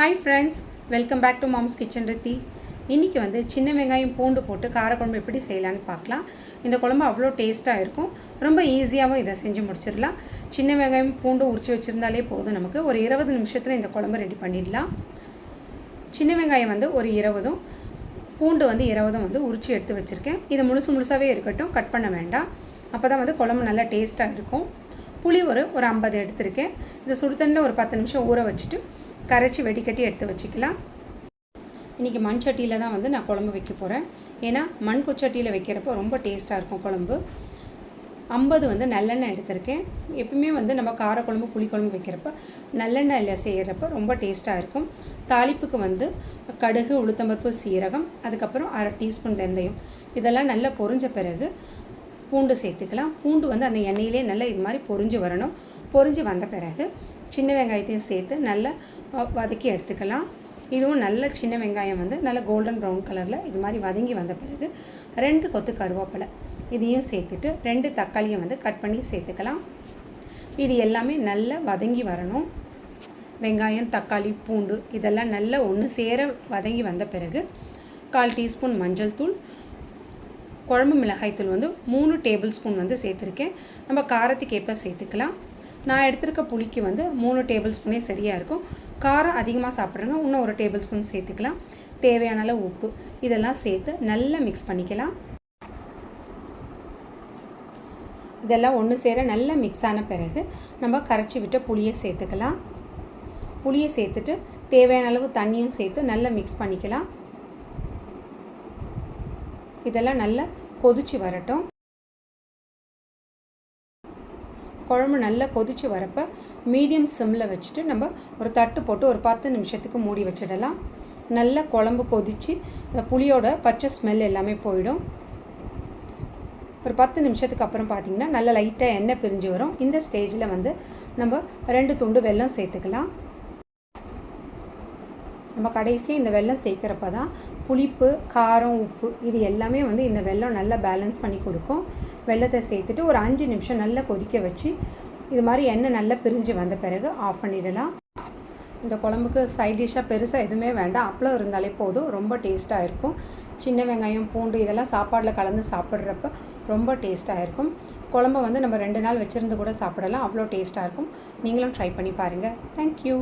Hi friends welcome back to mom's kitchen Rithi இன்றைக்கி வந்து சின்ன வெங்காயம் பூண்டு போட்டு காரக்குழம்பு எப்படி செய்யலான்னு பார்க்கலாம். இந்த குழம்பு அவ்வளோ டேஸ்ட்டாக இருக்கும். ரொம்ப ஈஸியாகவும் இதை செஞ்சு முடிச்சிடலாம். சின்ன வெங்காயம் பூண்டு உரிச்சு வச்சுருந்தாலே போதும். நமக்கு ஒரு இருபது நிமிஷத்தில் இந்த குழம்பு ரெடி பண்ணிடலாம். சின்ன வெங்காயம் வந்து ஒரு இருபதும் பூண்டு வந்து இருபதும் வந்து உரிச்சு எடுத்து வச்சுருக்கேன். இது முழுசு முழுசாகவே இருக்கட்டும் கட் பண்ண வேண்டாம். அப்போ தான் வந்து குழம்பு நல்லா டேஸ்ட்டாக இருக்கும். புளி ஒரு ஒரு ஐம்பது எடுத்திருக்கேன். இந்த சுடுதண்ணில் ஒரு பத்து நிமிஷம் ஊற வச்சுட்டு கரைச்சி வெடிக்கட்டி எடுத்து வச்சுக்கலாம். இன்றைக்கி மண் சட்டியில் தான் வந்து நான் குழம்பு வைக்க போகிறேன் ஏன்னா மண் குச்சட்டியில் வைக்கிறப்போ ரொம்ப டேஸ்ட்டாக இருக்கும் குழம்பு. ஐம்பது வந்து நல்லெண்ணெய் எடுத்திருக்கேன். எப்பவுமே வந்து நம்ம காரக்குழம்பு புளிக்குழம்பு வைக்கிறப்ப நல்லெண்ணெயில் செய்கிறப்ப ரொம்ப டேஸ்ட்டாக இருக்கும். தாளிப்புக்கு வந்து கடுகு உளுத்தம்பருப்பு சீரகம் அதுக்கப்புறம் அரை டீஸ்பூன் வெந்தயம். இதெல்லாம் நல்லா பொரிஞ்ச பிறகு பூண்டு சேர்த்துக்கலாம். பூண்டு வந்து அந்த எண்ணெயிலே நல்லா இது மாதிரி பொரிஞ்சு வரணும். பொரிஞ்சு வந்த பிறகு சின்ன வெங்காயத்தையும் சேர்த்து நல்லா வதக்கி எடுத்துக்கலாம். இதுவும் நல்ல சின்ன வெங்காயம் வந்து நல்ல கோல்டன் ப்ரௌன் கலரில் இது மாதிரி வதங்கி வந்த பிறகு ரெண்டு கொத்து கருவேப்பிலை இதையும் சேர்த்துட்டு ரெண்டு தக்காளியை வந்து கட் பண்ணி சேர்த்துக்கலாம். இது எல்லாமே நல்லா வதங்கி வரணும். வெங்காயம் தக்காளி பூண்டு இதெல்லாம் நல்லா ஒன்று சேர வதங்கி வந்த பிறகு கால் டீஸ்பூன் மஞ்சள் தூள் குழம்பு மிளகாய்த்தூள் வந்து மூணு டேபிள் ஸ்பூன் வந்து சேர்த்துருக்கேன். நம்ம காரத்துக்கு ஏற்ப சேர்த்துக்கலாம். நான் எடுத்திருக்க புளிக்கு வந்து மூணு டேபிள் ஸ்பூனே சரியாக இருக்கும். காரம் அதிகமாக சாப்பிட்றவங்க இன்னும் ஒரு டேபிள் ஸ்பூன் சேர்த்துக்கலாம். தேவையான அளவு உப்பு. இதெல்லாம் சேர்த்து நல்லா மிக்ஸ் பண்ணிக்கலாம். இதெல்லாம் ஒன்று சேர நல்லா மிக்ஸ் ஆன பிறகு நம்ம கரைச்சி விட்ட புளியை சேர்த்துக்கலாம். புளியை சேர்த்துட்டு தேவையான அளவு தண்ணியும் சேர்த்து நல்லா மிக்ஸ் பண்ணிக்கலாம். இதெல்லாம் நல்லா கொதிச்சு வரட்டும். குழம்பு நல்லா கொதிச்சு வரப்போ மீடியம் சிம்மில் வச்சுட்டு நம்ம ஒரு தட்டு போட்டு ஒரு பத்து நிமிஷத்துக்கு மூடி வச்சிடலாம். நல்லா குழம்பு கொதித்து புளியோட பச்சை ஸ்மெல் எல்லாமே போயிடும். ஒரு பத்து நிமிஷத்துக்கு அப்புறம் பார்த்திங்கன்னா நல்லா லைட்டாக எண்ணெய் பிரிஞ்சு வரும். இந்த ஸ்டேஜில் வந்து நம்ம ரெண்டு துண்டு வெல்லம் சேர்த்துக்கலாம். நம்ம கடைசி இந்த வெல்லம் சேர்க்குறப்ப தான் புளிப்பு காரம் உப்பு இது எல்லாமே வந்து இந்த வெல்லம் நல்லா பேலன்ஸ் பண்ணி கொடுக்கும். வெள்ளத்தை சேர்த்துட்டு ஒரு அஞ்சு நிமிஷம் நல்லா கொதிக்க வச்சு இது மாதிரி எண்ணெய் நல்லா பிரிஞ்சு வந்த பிறகு ஆஃப் பண்ணிடலாம். இந்த குழம்புக்கு சைட் டிஷ்ஷாக பெருசாக எதுவுமே வேண்டாம். அப்பளம் இருந்தாலே போதும். ரொம்ப டேஸ்ட்டாக இருக்கும். சின்ன வெங்காயம் பூண்டு இதெல்லாம் சாப்பாடில் கலந்து சாப்பிட்றப்ப ரொம்ப டேஸ்ட்டாக இருக்கும். குழம்ப வந்து நம்ம ரெண்டு நாள் வச்சுருந்து கூட சாப்பிடலாம். அவ்வளோ டேஸ்ட்டாக இருக்கும். நீங்களும் ட்ரை பண்ணி பாருங்கள் தேங்க்யூ